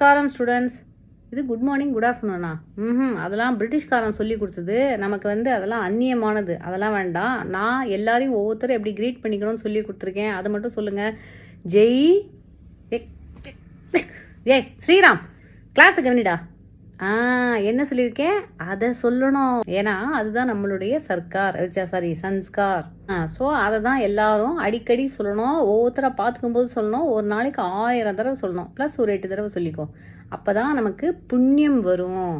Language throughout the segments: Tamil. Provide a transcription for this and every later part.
நமஸ்காரம் ஸ்டூடெண்ட்ஸ் இது குட் மார்னிங் குட் ஆஃப்டர்நூனா ம் அதெல்லாம் பிரிட்டிஷ்காரன் சொல்லி கொடுத்தது. நமக்கு வந்து அதெல்லாம் அந்நியமானது. அதெல்லாம் வேண்டாம். நான் எல்லாரையும் ஒவ்வொருத்தரும் எப்படி க்ரீட் பண்ணிக்கணும்னு சொல்லி கொடுத்துருக்கேன். அதை மட்டும் சொல்லுங்கள் ஜெய் ஏய் ஸ்ரீராம் கிளாஸுக்கு கவனிடா என்ன சொல்லியிருக்கேன் அதை சொல்லணும். ஏன்னா அதுதான் நம்மளுடைய சர்க்கார். சாரி சன்ஸ்கார். ஸோ அதை தான் எல்லாரும் அடிக்கடி சொல்லணும். ஒவ்வொருத்தரை பார்த்துக்கும்போது சொல்லணும். ஒரு நாளைக்கு ஆயிரம் தடவை சொல்லணும். ப்ளஸ் ஒரு எட்டு தடவை சொல்லிக்கோ. அப்போ தான் நமக்கு புண்ணியம் வரும்.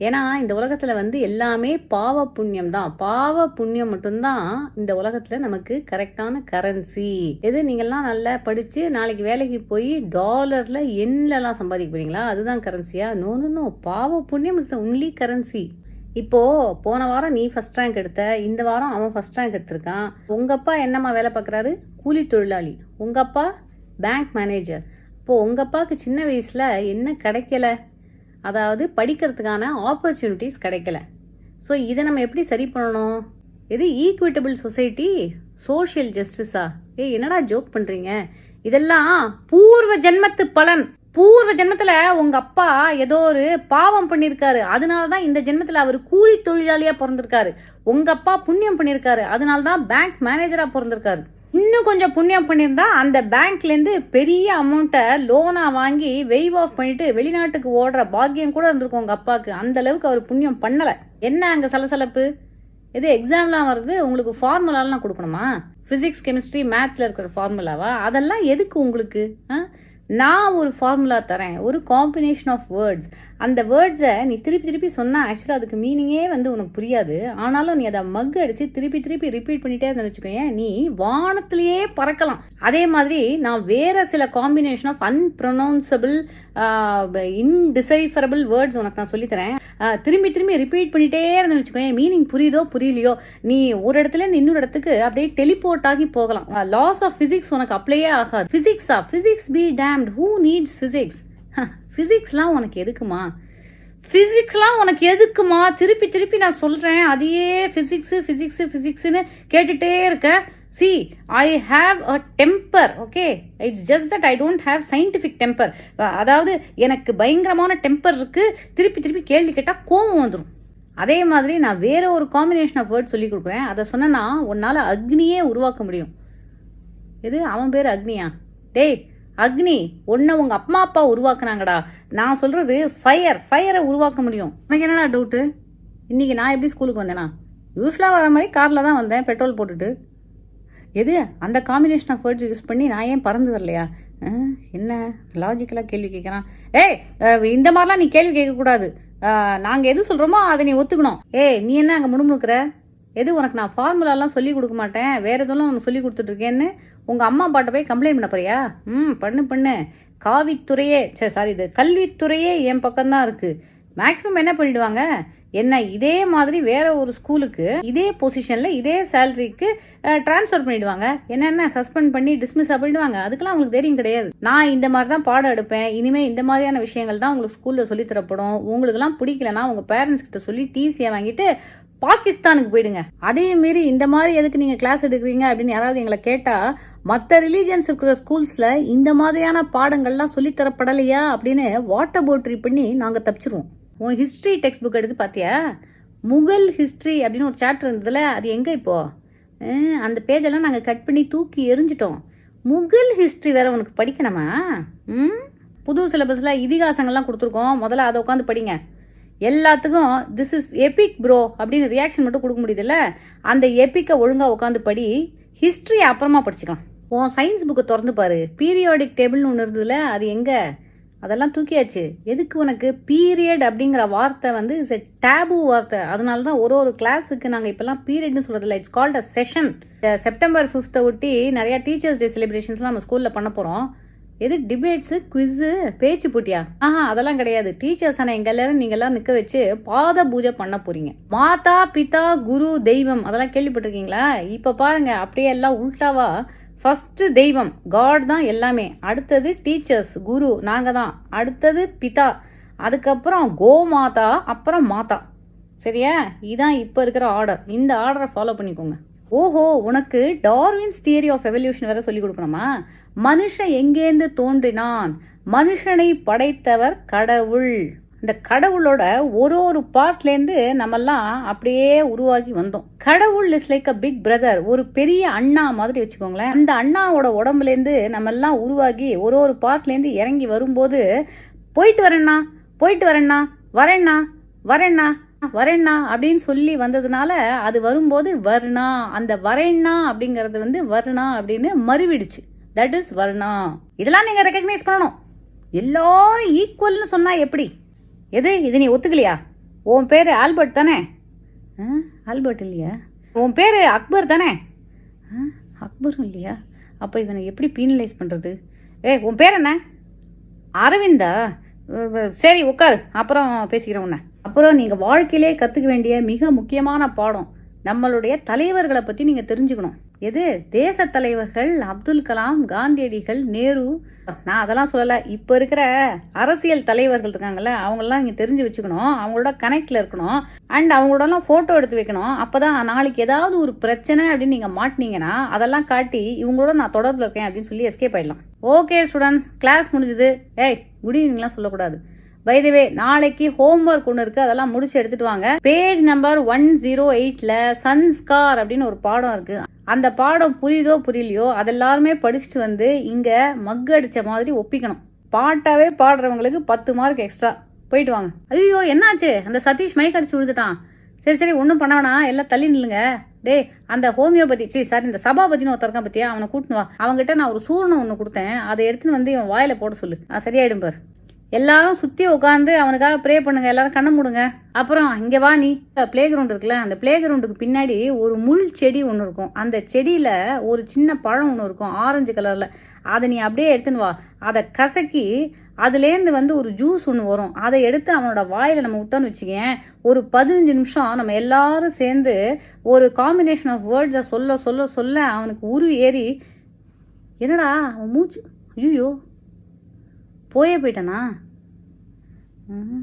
ஏன்னா இந்த உலகத்தில் வந்து எல்லாமே பாவ புண்ணியம் தான். பாவ புண்ணியம் மட்டும்தான் இந்த உலகத்தில் நமக்கு கரெக்டான கரன்சி எது? நீங்கள்லாம் நல்லா படித்து நாளைக்கு வேலைக்கு போய் டாலரில் எண்ணிலலாம் சம்பாதிக்க போறீங்களா அதுதான் கரன்சியா நோ நோ நோ பாவ புண்ணியம் இஸ் ஒன்லி கரன்சி இப்போ போன வாரம் நீ ஃபர்ஸ்ட் ரேங்க் எடுத்த இந்த வாரம் அவன் ஃபர்ஸ்ட் ரேங்க் எடுத்திருக்கான். உங்க அப்பா என்னம்மா வேலை பார்க்குறாரு? கூலி தொழிலாளி. உங்க அப்பா பேங்க் மேனேஜர் இப்போ உங்க அப்பாவுக்கு சின்ன வயசுல என்ன கிடைக்கல? அதாவது படிக்கிறதுக்கான ஆப்பர்ச்சுனிட்டிஸ் கிடைக்கல. ஸோ இதை நம்ம எப்படி சரி பண்ணணும்? இது ஈக்விட்டபிள் சொசைட்டி சோஷியல் ஜஸ்டிஸா ஏ என்னடா ஜோக் பண்றீங்க? இதெல்லாம் பூர்வ ஜென்மத்து பலன். பூர்வ ஜென்மத்தில் உங்க அப்பா ஏதோ ஒரு பாவம் பண்ணியிருக்காரு. அதனால தான் இந்த ஜென்மத்தில் அவர் கூலி தொழிலாளியாக பிறந்திருக்காரு. உங்க அப்பா புண்ணியம் பண்ணியிருக்காரு. அதனால தான் பேங்க் மேனேஜராக பிறந்திருக்காரு. இன்னும் கொஞ்சம் புண்ணியம் பண்ணியிருந்தா அந்த பேங்க்லேருந்து பெரிய அமௌண்ட்டை லோனாக வாங்கி வெய்வ் ஆஃப் பண்ணிட்டு வெளிநாட்டுக்கு ஓடுற பாக்கியம் கூட இருந்திருக்கும் உங்கள் அப்பாவுக்கு. அந்த அளவுக்கு அவர் புண்ணியம் பண்ணலை. என்ன அங்கே சலசலப்பு? இது எக்ஸாம்லாம் வருது உங்களுக்கு ஃபார்முலாலாம் கொடுக்கணுமா? ஃபிசிக்ஸ் கெமிஸ்ட்ரி மேத்ல இருக்கிற ஃபார்முலாவா அதெல்லாம் எதுக்கு உங்களுக்கு? ஆ? நான் ஒரு ஃபார்முலா தரேன் ஒரு காம்பினேஷன் ஆஃப் வேர்ட்ஸ் அந்த வேர்ட்ஸை நீ திருப்பி திருப்பி சொன்னால் ஆக்சுவலாக அதுக்கு மீனிங்கே வந்து உனக்கு புரியாது. ஆனாலும் நீ அதை மக் அடித்து திருப்பி திருப்பி ரிப்பீட் பண்ணிட்டே இருந்தேன்னு வச்சுக்கோங்க நீ வானத்திலேயே பறக்கலாம். அதே மாதிரி நான் வேற சில combination of unpronounceable indecipherable words உனக்கு நான் சொல்லித்தரேன். திரும்பி திரும்பி ரிப்பீட் பண்ணிட்டே இருந்தேன் வச்சுக்கோங்க மீனிங் புரியுதோ புரியலையோ நீ ஒரு இடத்துல இருந்து இன்னொரு இடத்துக்கு அப்படியே டெலிபோர்ட் ஆகி போகலாம். லாஸ் ஆஃப் பிசிக்ஸ் உனக்கு அப்ளையே ஆகாது. பிசிக்ஸா physics be damned who needs physics பிசிக்ஸ்லாம் உனக்கு எதுக்குமா? பிசிக்ஸ்லாம் உனக்கு எதுக்குமா? திருப்பி திருப்பி நான் சொல்றேன். அதையே பிசிக்ஸ் பிசிக்ஸ் பிசிக்ஸ்னு கேட்டுட்டே இருக்கேன் see I have a temper okay it's just that I don't have scientific temper அதாவது எனக்கு பயங்கரமான டெம்பர் இருக்குது திருப்பி திருப்பி கேள்வி கேட்டால் கோவம் வந்துடும் அதே மாதிரி நான் வேற ஒரு காம்பினேஷன் ஆஃப் வேர்ட் சொல்லி கொடுக்குறேன். அதை சொன்னா உன்னால் அக்னியே உருவாக்க முடியும். எது? அவன் பேர் அக்னியா? டேய் அக்னி ஒன்றை உங்க அம்மா அப்பா உருவாக்குனாங்கடா. நான் சொல்றது ஃபயர் ஃபயரை உருவாக்க முடியும். உனக்கு என்னடா டவுட்டு இன்னைக்கு நான் எப்படி ஸ்கூலுக்கு வந்தேனா? யூஸ்வலாக வர மாதிரி காரில் தான் வந்தேன் பெட்ரோல் போட்டுட்டு. எது? அந்த காம்பினேஷன் ஆஃப் வேர்ட்ஸ் யூஸ் பண்ணி நான் ஏன் பறந்து வரலையா என்ன? லாஜிக்கலாக கேள்வி கேட்குறான் ஏய் இந்த மாதிரிலாம் நீ கேள்வி கேட்கக்கூடாது நாங்கள் எது சொல்கிறோமோ அதை நீ ஒத்துக்கணும். ஏய் நீ என்ன அங்கே முணுமுணுக்கிற? எது உனக்கு நான் ஃபார்முலாலாம் சொல்லி கொடுக்க மாட்டேன்? வேறு எதுவும் உனக்கு சொல்லி கொடுத்துட்ருக்கேன்னு உங்கள் அம்மா அப்பாட்ட போய் கம்ப்ளைண்ட் பண்ண போறியா? ம் பண்ணு பண்ணு. காவித்துறையே சரி சாரி இது கல்வித்துறையே என் பக்கம்தான் இருக்குது மேக்ஸிமம் என்ன பண்ணிடுவாங்க? என்ன இதே மாதிரி வேற ஒரு ஸ்கூலுக்கு இதே பொசிஷன்ல இதே சேலரிக்கு ட்ரான்ஸ்ஃபர் பண்ணிடுவாங்க. என்னென்ன சஸ்பெண்ட் பண்ணி டிஸ்மிஸ் பண்ணிடுவாங்க. அதுக்கெல்லாம் உங்களுக்கு தெரியும் கிடையாது. நான் இந்த மாதிரி தான் பாடம் எடுப்பேன். இனிமே இந்த மாதிரியான விஷயங்கள் தான் உங்களுக்கு ஸ்கூல்ல சொல்லி தரப்படும். உங்களுக்குலாம் பிடிக்கலனா உங்க பேரண்ட்ஸ் கிட்ட சொல்லி டிசியை வாங்கிட்டு பாகிஸ்தானுக்கு போயிடுங்க. அதே மீறி இந்த மாதிரி எதுக்கு நீங்க கிளாஸ் எடுக்கிறீங்க அப்படின்னு யாராவது எங்களை கேட்டா மற்ற ரிலீஜியன்ஸ் இருக்கிற ஸ்கூல்ஸ்ல இந்த மாதிரியான பாடங்கள்லாம் சொல்லித்தரப்படலையா அப்படின்னு வாட்டர் போட்ரி பண்ணி நாங்க தப்பிச்சிருவோம். உன் ஹிஸ்ட்ரி டெக்ஸ்ட் புக் எடுத்து பார்த்தியா முகல் ஹிஸ்ட்ரி அப்படின்னு ஒரு சாப்டர் இருந்ததுல அது எங்கே இப்போ? அந்த பேஜெல்லாம் நாங்கள் கட் பண்ணி தூக்கி எரிஞ்சிட்டோம் முகல் ஹிஸ்ட்ரி வேற உனக்கு படிக்கணுமா? ம்? புது சிலபஸில் இதிகாசங்கள்லாம் கொடுத்துருக்கோம். முதல்ல அதை உட்காந்து படிங்க. எல்லாத்துக்கும் திஸ் இஸ் எபிக் ப்ரோ அப்படின்னு ரியாக்ஷன் மட்டும் கொடுக்க முடியுதுல்ல? அந்த எபிக்கை ஒழுங்காக உட்காந்து படி ஹிஸ்ட்ரி அப்புறமா படிச்சுக்கலாம். உன் சயின்ஸ் புக்கை திறந்து பாரு. பீரியாடிக் டேபிள்னு ஒன்று இருந்ததுல அது எங்கே? அதெல்லாம் தூக்கியாச்சு. எதுக்கு உனக்கு பீரியட் அப்படிங்கிற வார்த்தை வந்து இட்ஸ் எ டேபு வார்த்தை. அதனால தான் ஒரு ஒரு கிளாஸுக்கு நாங்கள் இப்போல்லாம் பீரியட்னு சொல்கிறதில்ல it's called a session September ஃபிஃப்த்தை ஒட்டி நிறையா டீச்சர்ஸ் டே செலிப்ரேஷன்ஸ்லாம் நம்ம ஸ்கூலில் பண்ண போகிறோம் எது டிபேட்ஸு குவிஸு பேச்சு போட்டியா? ஆஹா அதெல்லாம் கிடையாது. டீச்சர்ஸ் ஆனால் எங்கள் எல்லாரும் நீங்கள்லாம் நிற்க வச்சு பாத பூஜை பண்ண போறீங்க. மாதா பிதா குரு தெய்வம் அதெல்லாம் கேள்விப்பட்டிருக்கீங்களா? இப்போ பாருங்க அப்படியே எல்லாம் உல்டாவா ஃபஸ்ட்டு தெய்வம் காட் தான் எல்லாமே. அடுத்தது டீச்சர்ஸ் குரு நாங்கள் தான். அடுத்தது பிதா. அதுக்கப்புறம் கோமாதா அப்புறம் மாதா. சரியா? இதான் இப்போ இருக்கிற ஆர்டர் இந்த ஆர்டரை ஃபாலோ பண்ணிக்கோங்க. ஓஹோ உனக்கு டார்வின்ஸ் தியரி ஆஃப் எவல்யூஷன் வேற சொல்லி கொடுக்கணுமா? மனுஷன் எங்கேருந்து தோன்றினான்? மனுஷனை படைத்தவர் கடவுள். இந்த கடவுளோட ஒரு ஒரு பார்ட்லேருந்து நம்மெல்லாம் அப்படியே உருவாகி வந்தோம். கடவுள் is like a big brother ஒரு பெரிய அண்ணா மாதிரி வச்சுக்கோங்களேன். அந்த அண்ணாவோட உடம்புலேருந்து நம்ம எல்லாம் உருவாகி ஒரு ஒரு பார்ட்லேருந்து இறங்கி வரும்போது போயிட்டு வரேண்ணா போயிட்டு வரேண்ணா வரேண்ணா வரேண்ணா வரேண்ணா அப்படின்னு சொல்லி வந்ததுனால அது வரும்போது வருணா அந்த வரேண்ணா அப்படிங்கிறது வந்து வருணா அப்படின்னு மறுவிடுச்சு. That is Varuna. இதெல்லாம் நீங்க ரெக்கக்னைஸ் பண்ணணும். எல்லாரும் ஈக்குவல்னு சொன்னா எப்படி? எது? இது நீ ஒத்துக்கலையா? உன் பேர் ஆல்பர்ட் தானே? ஆல்பர்ட் இல்லையா? உன் பேர் அக்பர் தானே? அக்பரும் இல்லையா? அப்போ இவனை எப்படி பீனலைஸ் பண்ணுறது ஏய் உன் பேர் என்ன? அரவிந்தா? சரி உட்காரு. அப்புறம் பேசிக்கிறேன் உன்னை. அப்புறம் நீங்கள் வாழ்க்கையிலே கற்றுக்க வேண்டிய மிக முக்கியமான பாடம் நம்மளுடைய தலைவர்களை பற்றி நீங்கள் தெரிஞ்சுக்கணும். எது? தேச தலைவர்கள் அப்துல் கலாம் காந்தியடிகள் நேரு நான் அதெல்லாம் சொல்லலை. இப்போ இருக்கிற அரசியல் தலைவர்கள் இருக்காங்கல்ல அவங்கெல்லாம் இங்கே தெரிஞ்சு வச்சுக்கணும். அவங்களோட கனெக்டில் இருக்கணும். அண்ட் அவங்களோடலாம் ஃபோட்டோ எடுத்து வைக்கணும். அப்போ தான் நாளைக்கு ஏதாவது ஒரு பிரச்சனை அப்படின்னு நீங்கள் மாட்டினீங்கன்னா அதெல்லாம் காட்டி இவங்களோட நான் தொடர்பில் இருக்கேன் அப்படின்னு சொல்லி எஸ்கேப் ஆயிடலாம். ஓகே ஸ்டூடெண்ட்ஸ் கிளாஸ் முடிஞ்சுது. ஏய் குட் ஈவினிங்லாம் சொல்லக்கூடாது. பை நாளைக்கு ஹோம்ஒர்க் ஒன்று இருக்கு. அதெல்லாம் முடிச்சு எடுத்துட்டு வாங்க. பேஜ் நம்பர் ஒன் ஜீரோ எயிட்ல சன்ஸ்கார் அப்படின்னு ஒரு பாடம் இருக்கு. அந்த பாடம் புரியுதோ புரியலையோ அதெல்லாருமே படிச்சுட்டு வந்து இங்கே மக் அடித்த மாதிரி ஒப்பிக்கணும். பாட்டாவே பாடுறவங்களுக்கு பத்து மார்க் எக்ஸ்ட்ரா போயிட்டு வாங்க. ஐயோ என்னாச்சு? அந்த சதீஷ் மைக் அடிச்சு விழுந்துட்டான். சரி சரி ஒன்றும் பண்ண வேணாம். எல்லாம் தள்ளி நில்லுங்க. டேய் அந்த ஹோமியோபதி சரி சார் இந்த சபாபதினு ஒருத்தருக்கான் பத்தியா? அவனை கூட்டினு வா. அவன்கிட்ட நான் ஒரு சூரணம் ஒன்று கொடுத்தேன். அதை எடுத்துன்னு வந்து இவன் வாயில போட சொல்லு. ஆ, சரியாயிடும் பார். எல்லாரும் சுற்றி உட்காந்து அவனுக்காக ப்ரே பண்ணுங்க எல்லாரும் கண்ணை மூடுங்க. அப்புறம் இங்கே வா நீ. பிளே கிரவுண்ட் இருக்குல்ல அந்த பிளே கிரவுண்டுக்கு பின்னாடி ஒரு முள் செடி ஒன்று இருக்கும். அந்த செடியில் ஒரு சின்ன பழம் ஒன்று இருக்கும் ஆரஞ்சு கலரில் அதை நீ அப்படியே எடுத்துன்னு வா. அதை கசக்கி அதுலேருந்து வந்து ஒரு ஜூஸ் ஒன்று வரும். அதை எடுத்து அவனோட வாயில் நம்ம விட்டோன்னு வச்சுக்கேன் ஒரு பதினஞ்சு நிமிஷம் நம்ம எல்லாரும் சேர்ந்து ஒரு காம்பினேஷன் ஆஃப் வேர்ட்ஸை சொல்ல சொல்ல சொல்ல அவனுக்கு உரு ஏறி என்னடா அவன் மூச்சு? ஐயோ போயே போயிட்டானா? ம்